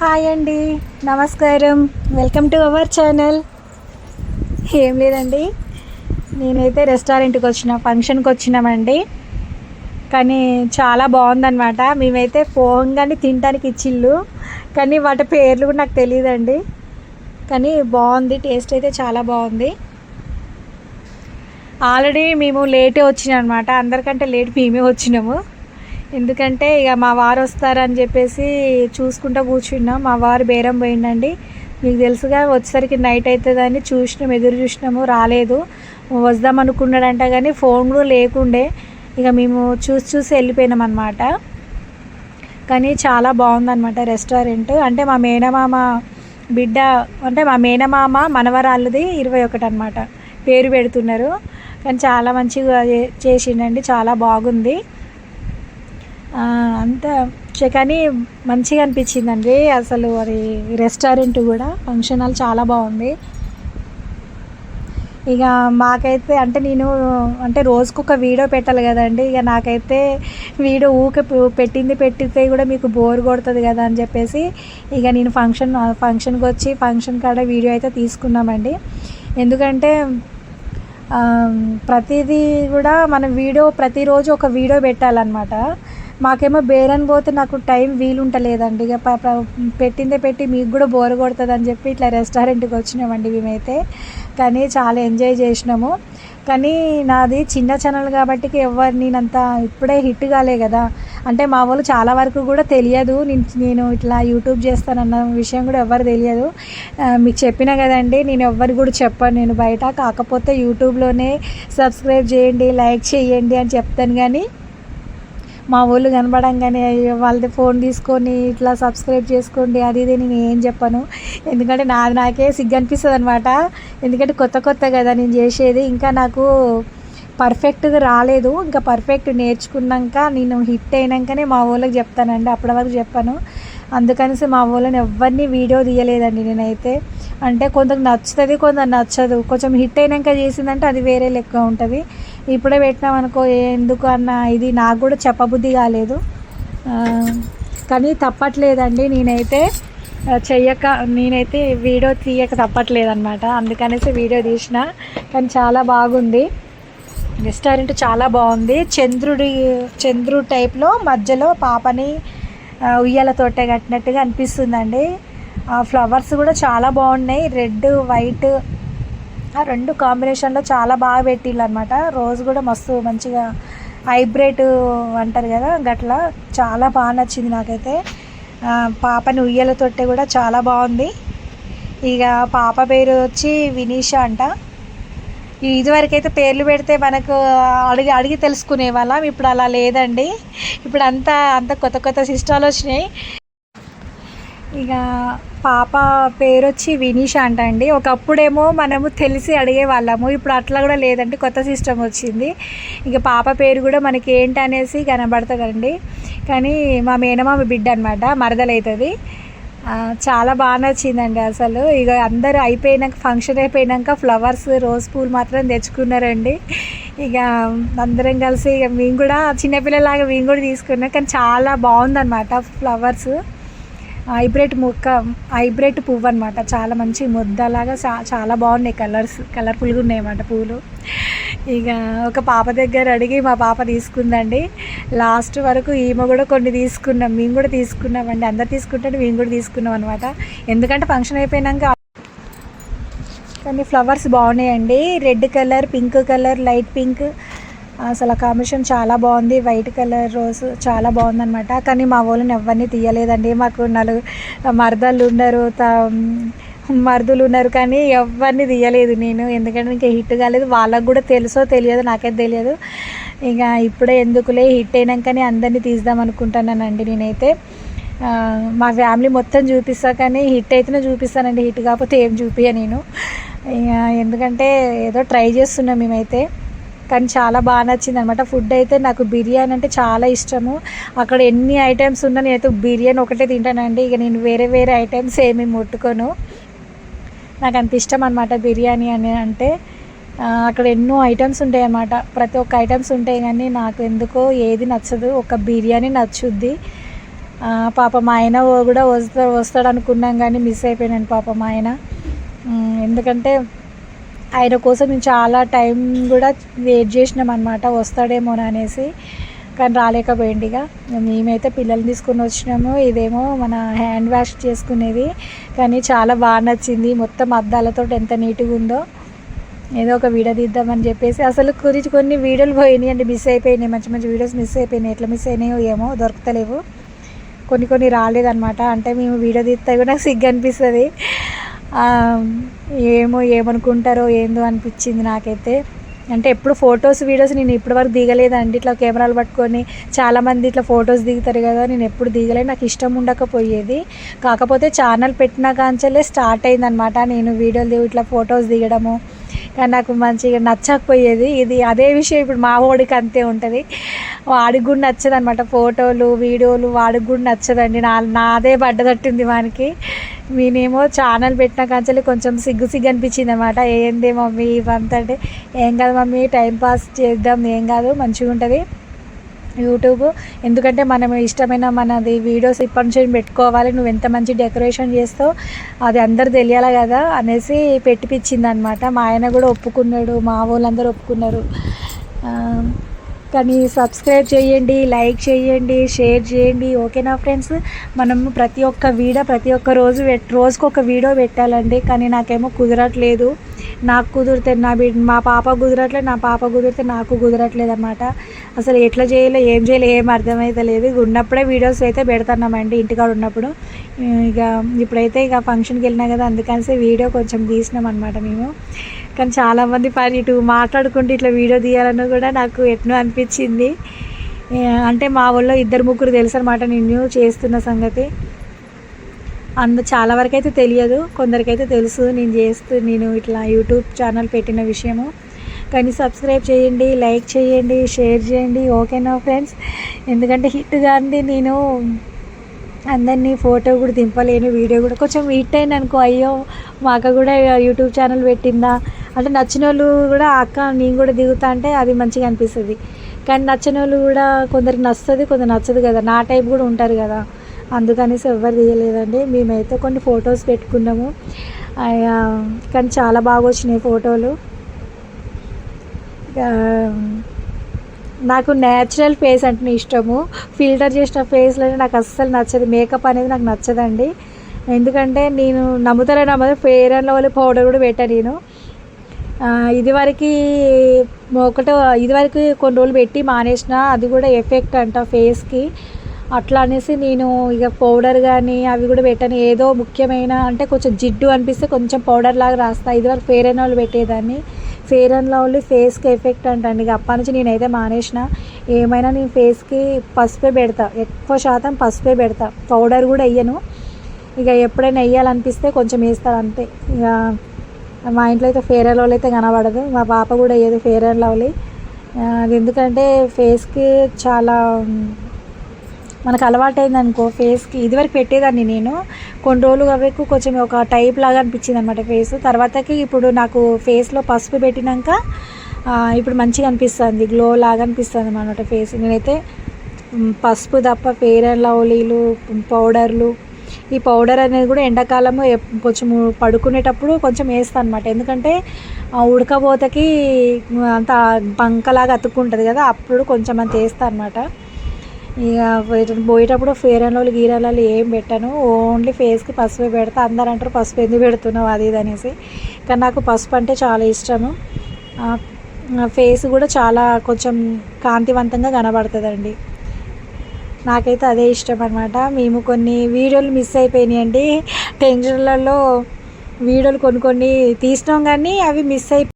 Hi అండి. నమస్కారం. Welcome to our channel ఏం లేదండి. నేనైతే రెస్టారెంట్కి వచ్చిన ఫంక్షన్కి వచ్చినామండి. కానీ చాలా బాగుందనమాట మేమైతే పోగానే తినడానికి ఇచ్చిళ్ళు. కానీ వాటి పేర్లు కూడా నాకు తెలియదండి. కానీ బాగుంది టేస్ట్ అయితే చాలా బాగుంది. ఆల్రెడీ మేము లేటే వచ్చినాం అనమాట అందరికంటే లేట్ మేమే వచ్చినాము. ఎందుకంటే ఇక మా వారు వస్తారని చెప్పేసి చూసుకుంటూ కూర్చున్నాం. మా వారు బేరం పోయిండండి. మీకు తెలుసుగా వచ్చేసరికి నైట్ అవుతుందని చూసినాం ఎదురు చూసినాము రాలేదు. వద్దాం అనుకున్నాడంట కానీ ఫోన్ కూడా లేకుండే. ఇక మేము చూసి చూసి వెళ్ళిపోయినాం అనమాట కానీ చాలా బాగుందన్నమాట రెస్టారెంట్ అంటే మా మేనమామ బిడ్డ అంటే మా మేనమామ మనవరాళ్ళది ఇరవై ఒకటి అనమాట పేరు పెడుతున్నారు. కానీ చాలా మంచిగా చేసిండండి. చాలా బాగుంది. అంతా కానీ మంచిగా అనిపించిందండి. అసలు అది రెస్టారెంట్ కూడా ఫంక్షన్ హాల్ చాలా బాగుంది. ఇక మాకైతే అంటే నేను అంటే రోజుకు ఒక వీడియో పెట్టాలి కదండి. ఇక నాకైతే వీడియో ఊకే పెట్టింది పెట్టితే కూడా మీకు బోర్ కొడుతుంది కదా అని చెప్పేసి ఇక నేను ఫంక్షన్ ఫంక్షన్కి వచ్చి ఫంక్షన్ కాడ వీడియో అయితే తీసుకున్నామండి. ఎందుకంటే ప్రతిదీ కూడా మనం వీడియో ప్రతిరోజు ఒక వీడియో పెట్టాలన్నమాట. మాకేమో బేరని పోతే నాకు టైం వీలుంటలేదండి. ఇక పెట్టిందే పెట్టి మీకు కూడా బోర్ కొడుతుంది అని చెప్పి ఇట్లా రెస్టారెంట్కి వచ్చినామండి మేమైతే. కానీ చాలా ఎంజాయ్ చేసినాము. కానీ నాది చిన్న ఛానల్ కాబట్టి ఎవరు నేనంత ఇప్పుడే హిట్ కాలే కదా. అంటే మా వాళ్ళు చాలా వరకు కూడా తెలియదు. నేను నేను ఇట్లా యూట్యూబ్ చేస్తానన్న విషయం కూడా ఎవరు తెలియదు. మీకు చెప్పిన కదండి నేను ఎవ్వరు కూడా చెప్పాను. నేను బయట కాకపోతే యూట్యూబ్లోనే సబ్స్క్రైబ్ చేయండి లైక్ చేయండి అని చెప్తాను. కానీ మా వాళ్ళు కనబడంగానే అయ్యో వాళ్ళది ఫోన్ తీసుకొని ఇట్లా సబ్స్క్రైబ్ చేసుకోండి అది ఇది నేను ఏం చెప్పను. ఎందుకంటే నాది నాకే సిగ్గు అనిపిస్తుంది అనమాట ఎందుకంటే కొత్త కొత్త కదా నేను చేసేది. ఇంకా నాకు పర్ఫెక్ట్గా రాలేదు. ఇంకా పర్ఫెక్ట్ నేర్చుకున్నాక నేను హిట్ అయినాకనే మా వాళ్ళకి చెప్తానండి. అప్పటి వరకు చెప్పాను. అందుకనేసి మా వాళ్ళని ఎవరిని వీడియో తీయలేదండి నేనైతే. అంటే కొంత నచ్చుతుంది కొంత నచ్చదు. కొంచెం హిట్ అయినాక చేసిందంటే అది వేరే లెక్క ఉంటుంది. ఇప్పుడే పెట్టినాం అనుకో ఎందుకు అన్న ఇది నాకు కూడా చెప్పబుద్ధి కాలేదు. కానీ తప్పట్లేదండి. నేనైతే చెయ్యక నేనైతే వీడియో తీయక తప్పట్లేదు అనమాట అందుకనేసి వీడియో తీసిన. కానీ చాలా బాగుంది. రెస్టారెంట్ చాలా బాగుంది. చంద్రుడి చంద్రుడు టైప్లో మధ్యలో పాపని ఉయ్యాలతోటే ఉయ్యాల తోటే కట్టినట్టుగా అనిపిస్తుందండి. ఆ ఫ్లవర్స్ కూడా చాలా బాగున్నాయి. రెడ్ వైట్ ఆ రెండు కాంబినేషన్లో చాలా బాగా పెట్టిళ్ళు అనమాట రోజు కూడా మస్తు మంచిగా హైబ్రిడ్ అంటారు కదా గట్లా. చాలా బాగా నచ్చింది నాకైతే. పాపని ఉయ్యల తొట్టె కూడా చాలా బాగుంది. ఇక పాప పేరు వచ్చి వినీష అంట. ఇదివరకు అయితే పేర్లు పెడితే మనకు అడిగి అడిగి తెలుసుకునే వాళ్ళం ఇప్పుడు అలా లేదండి. ఇప్పుడు అంతా అంత కొత్త కొత్త సిస్టాలు వచ్చినాయి. ఇక పాప పేరు వచ్చి వినీష అంట అండి ఒకప్పుడేమో మనము తెలిసి అడిగే వాళ్ళము ఇప్పుడు అట్లా కూడా లేదండి. కొత్త సిస్టమ్ వచ్చింది. ఇక పాప పేరు కూడా మనకి ఏంటి అనేసి కనబడుతుందండి. కానీ మా మేనమామ బిడ్డ అనమాట మరదలవుతుంది చాలా బాగా నచ్చిందండి అసలు. ఇక అందరూ అయిపోయినాక ఫంక్షన్ అయిపోయినాక ఫ్లవర్స్ రోజ్ పూలు మాత్రం తెచ్చుకున్నారండి. ఇక అందరం కలిసి ఇక మేము కూడా చిన్నపిల్లలాగా మేము కూడా తీసుకున్నాం. కానీ చాలా బాగుందన్నమాట ఫ్లవర్స్. హైబ్రిడ్ మొక్క హైబ్రిడ్ పువ్వు అనమాట చాలా మంచి ముద్దలాగా చా- చాలా బాగున్నాయి కలర్స్ కలర్ఫుల్గా ఉన్నాయి అన్నమాట పూలు. ఇక ఒక పాప దగ్గర అడిగి మా పాప తీసుకుందండి. లాస్ట్ వరకు ఈమె కూడా కొన్ని తీసుకున్నాం మేము కూడా తీసుకున్నామండి. అందరు తీసుకుంటే మేము కూడా తీసుకున్నాం అనమాట ఎందుకంటే ఫంక్షన్ అయిపోయినాక కానీ ఫ్లవర్స్ బాగున్నాయండి. Red colour pink colour light pink. అసలు ఆ కాంబినేషన్ చాలా బాగుంది. వైట్ కలర్ రోజ్ చాలా బాగుందనమాట కానీ మా వాళ్ళని ఎవరిని తీయలేదండి. మాకు నలుగు మరదళ్ళు ఉన్నారు. త మరుదులు ఉన్నారు కానీ ఎవరిని తీయలేదు నేను. ఎందుకంటే ఇంకా హిట్ కాలేదు. వాళ్ళకు కూడా తెలుసో తెలియదు నాకైతే తెలియదు. ఇక ఇప్పుడే ఎందుకులే హిట్ అయినాకనే అందరినీ తీద్దాం అనుకుంటున్నానండి నేనైతే. మా ఫ్యామిలీ మొత్తం చూపిస్తా కానీ హిట్ అయితేనే చూపిస్తానండి. హిట్ కాకపోతే ఏం చూపియ నేను. ఇక ఎందుకంటే ఏదో ట్రై చేస్తున్నాం మేమైతే. కానీ చాలా బాగా నచ్చింది అనమాట ఫుడ్ అయితే నాకు బిర్యానీ అంటే చాలా ఇష్టము. అక్కడ ఎన్ని ఐటమ్స్ ఉన్నా నేనైతే బిర్యానీ ఒకటే తింటానండి. ఇక నేను వేరే వేరే ఐటమ్స్ ఏమి ముట్టుకోను. నాకు అంత ఇష్టం అనమాట బిర్యానీ అని అంటే. అక్కడ ఎన్నో ఐటమ్స్ ఉంటాయి అన్నమాట. ప్రతి ఒక్క ఐటమ్స్ ఉంటాయి కానీ నాకు ఎందుకో ఏది నచ్చదు. ఒక బిర్యానీ నచ్చుద్ది. పాప పాపం మా ఆయన కూడా వస్తా వస్తాడు అనుకున్నాం కానీ మిస్ అయిపోయినాను పాపం మా ఆయన. ఎందుకంటే ఆయన కోసం మేము చాలా టైం కూడా వెయిట్ చేసినాం అనమాట వస్తాడేమో అనేసి కానీ రాలేకపోయింది ఇక మేమైతే పిల్లల్ని తీసుకుని వచ్చినాము. ఇదేమో మన హ్యాండ్ వాష్ చేసుకునేది. కానీ చాలా బాగా నచ్చింది. మొత్తం అద్దాలతో ఎంత నీట్గా ఉందో. ఏదో ఒక వీడియో తీద్దామని చెప్పేసి. అసలు గురించి కొన్ని వీడియోలు పోయినాయి అంటే మిస్ అయిపోయినాయి. మంచి మంచి వీడియోస్ మిస్ అయిపోయినాయి. ఎట్లా మిస్ అయినాయో ఏమో దొరకతలేవు కొన్ని కొన్ని రాలేదన్నమాట. అంటే మేము వీడియో తీస్తే కూడా నాకు సిగ్గు అనిపిస్తుంది. ఏమో ఏమనుకుంటారో ఏందో అనిపించింది నాకైతే. అంటే ఎప్పుడు ఫొటోస్ వీడియోస్ నేను ఇప్పటివరకు దిగలేదండి. ఇట్లా కెమెరాలు పట్టుకొని చాలామంది ఇట్లా ఫొటోస్ దిగుతారు కదా నేను ఎప్పుడు దిగలేదు నాకు ఇష్టం ఉండకపోయేది. కాకపోతే ఛానల్ పెట్టిన కాంచలే స్టార్ట్ అయిందనమాట నేను వీడియోలు దిగు ఇట్లా ఫొటోస్ దిగడము. కానీ నాకు మంచిగా నచ్చకపోయేది. ఇది అదే విషయం ఇప్పుడు మా వాడికి అంతే ఉంటుంది. వాడికి కూడా నచ్చదనమాట ఫోటోలు వీడియోలు వాడికి కూడా నచ్చదండి. నా నాదే పడ్డదట్టుంది వానికి. నేనేమో ఛానల్ పెట్టిన కాంచెల్లి కొంచెం సిగ్గు సిగ్గు అనిపించింది అనమాట ఏంది మమ్మీ ఇవంతా అంటే ఏం కాదు మమ్మీ టైంపాస్ చేద్దాం ఏం కాదు మంచిగా ఉంటుంది. యూట్యూబ్ ఎందుకంటే మనం ఇష్టమైన మనది వీడియోస్ ఇప్పటి నుంచి పెట్టుకోవాలి నువ్వు ఎంత మంచి డెకరేషన్ చేస్తావు అది అందరు తెలియాలి కదా అనేసి పెట్టిపించింది అనమాట మా ఆయన కూడా ఒప్పుకున్నాడు మా వాళ్ళందరూ ఒప్పుకున్నారు. కానీ సబ్స్క్రైబ్ చేయండి లైక్ చేయండి షేర్ చేయండి. ఓకేనా ఫ్రెండ్స్ మనం ప్రతి ఒక్క వీడియో ప్రతి ఒక్క రోజు రోజుకు ఒక వీడియో పెట్టాలండి. కానీ నాకేమో కుదరట్లేదు. నాకు కుదిరితే నా బి మా పాప కుదరట్లేదు నా పాప కుదిరితే నాకు కుదరట్లేదు అనమాట అసలు ఎట్లా చేయాలో ఏం చేయాలో ఏం అర్థమైతలేదు ఇక ఉన్నప్పుడే వీడియోస్ అయితే పెడుతున్నామండి ఇంటికాడ ఉన్నప్పుడు. ఇక ఇప్పుడైతే ఇక ఫంక్షన్కి వెళ్ళినా కదా అందుకని వీడియో కొంచెం తీసినాం అనమాట మేము. కానీ చాలామంది పని ఇటు మాట్లాడుకుంటూ ఇట్లా వీడియో తీయాలని కూడా నాకు ఎట్నో అనిపించింది. అంటే మా ఊళ్ళో ఇద్దరు ముగ్గురు తెలుసు అనమాట నేను చేస్తున్న సంగతి. అందు చాలా వరకు అయితే తెలియదు కొందరికైతే తెలుసు నేను చేస్తూ నేను ఇట్లా యూట్యూబ్ ఛానల్ పెట్టిన విషయము. కానీ సబ్స్క్రైబ్ చేయండి లైక్ చేయండి షేర్ చేయండి ఓకేనా ఫ్రెండ్స్? ఎందుకంటే హిట్ గాంధీ నేను అందరినీ ఫోటో కూడా దింపలేను వీడియో కూడా. కొంచెం హిట్ అయింది అనుకో అయ్యో మా అక్క కూడా యూట్యూబ్ ఛానల్ పెట్టిందా? అంటే నచ్చిన వాళ్ళు కూడా అక్క నేను కూడా దిగుతా అంటే అది మంచిగా అనిపిస్తుంది. కానీ నచ్చిన వాళ్ళు కూడా కొందరికి నచ్చుతుంది కొందరు నచ్చదు కదా. నా టైప్ కూడా ఉంటారు కదా. అందుకనేసి ఎవ్వరు తీయలేదండి మేమైతే కొన్ని ఫొటోస్ పెట్టుకున్నాము. కానీ చాలా బాగా వచ్చినాయి ఫోటోలు. నాకు న్యాచురల్ ఫేస్ అంటే ఇష్టము. ఫిల్టర్ చేసిన ఫేస్లో నాకు అస్సలు నచ్చదు. మేకప్ అనేది నాకు నచ్చదండి. ఎందుకంటే నేను నమ్ముతారా నమ్మదు ఫేర్ అండ్ లవ్లీ పౌడర్ కూడా పెట్టాను నేను. ఆ, ఇదివరకు ఒకటో ఇదివరకు కొన్ని రోజులు పెట్టి మానేసిన అది కూడా ఎఫెక్ట్ అంట ఫేస్కి అట్లా అనేసి నేను ఇక పౌడర్ కానీ అవి కూడా పెట్టాను. ఏదో ముఖ్యమైన అంటే కొంచెం జిడ్డు అనిపిస్తే కొంచెం పౌడర్ లాగా రాస్తా. ఇదివరకు ఫెయిర్ అండ్ లవ్లీ పెట్టేదాన్ని. ఫేర్ అండ్ లవ్లీ ఫేస్కి ఎఫెక్ట్ అంటండి. ఇక అప్పటి నుంచి నేనైతే మానేసిన. ఏమైనా నేను ఫేస్కి పసుపే పెడతా. ఎక్కువ శాతం పసుపే పెడతా. పౌడర్ కూడా వెయ్యను ఇక ఎప్పుడైనా వేయాలనిపిస్తే కొంచెం వేస్తారు అంతే. ఇక మా ఇంట్లో అయితే ఫేర్ అండ్ లవ్లీ అయితే కనబడదు. మా పాప కూడా వేయదు ఫేర్ అండ్ లవ్లీ. అది ఎందుకంటే ఫేస్కి చాలా మనకు అలవాటైంది అనుకో ఫేస్కి ఇదివరకు పెట్టేదాన్ని నేను. కొన్ని రోజులు అవ్వకు కొంచెం ఒక టైప్ లాగా అనిపించింది అనమాట ఫేస్ తర్వాతకి ఇప్పుడు నాకు ఫేస్లో పసుపు పెట్టినాక ఇప్పుడు మంచిగా అనిపిస్తుంది గ్లో లాగా అనిపిస్తుంది అనమాట ఫేస్ నేనైతే పసుపు తప్ప ఫేర్ అండ్ లవ్లీలు పౌడర్లు ఈ పౌడర్ అనేది కూడా ఎండాకాలము కొంచెము కొంచెం పడుకునేటప్పుడు కొంచెం వేస్తాను అనమాట ఎందుకంటే ఉడకబోతకి ఉడకపోతకి అంత బంకలాగా అతుక్కుంటుంది కదా అప్పుడు కొంచెం అంత వేస్తాను అనమాట ఇక పోయేటప్పుడు ఫేర్ అండ్ లవ్లీ గీరాలు ఏం పెట్టాను. ఓన్లీ ఫేస్కి పసుపు పెడతా. అందరు అంటారు పసుపు ఎందుకు పెడుతున్నావు? అది ఇది అనేసి. కానీ నాకు పసుపు అంటే చాలా ఇష్టము. ఆ, ఫేస్ కూడా చాలా కొంచెం కాంతివంతంగా కనబడుతుందండి. నాకైతే అదే ఇష్టం అనమాట మేము కొన్ని వీడియోలు మిస్ అయిపోయినాయండి టెన్షన్లలో వీడియోలు కొన్ని కొన్ని తీసినాం కానీ అవి మిస్ అయిపోయి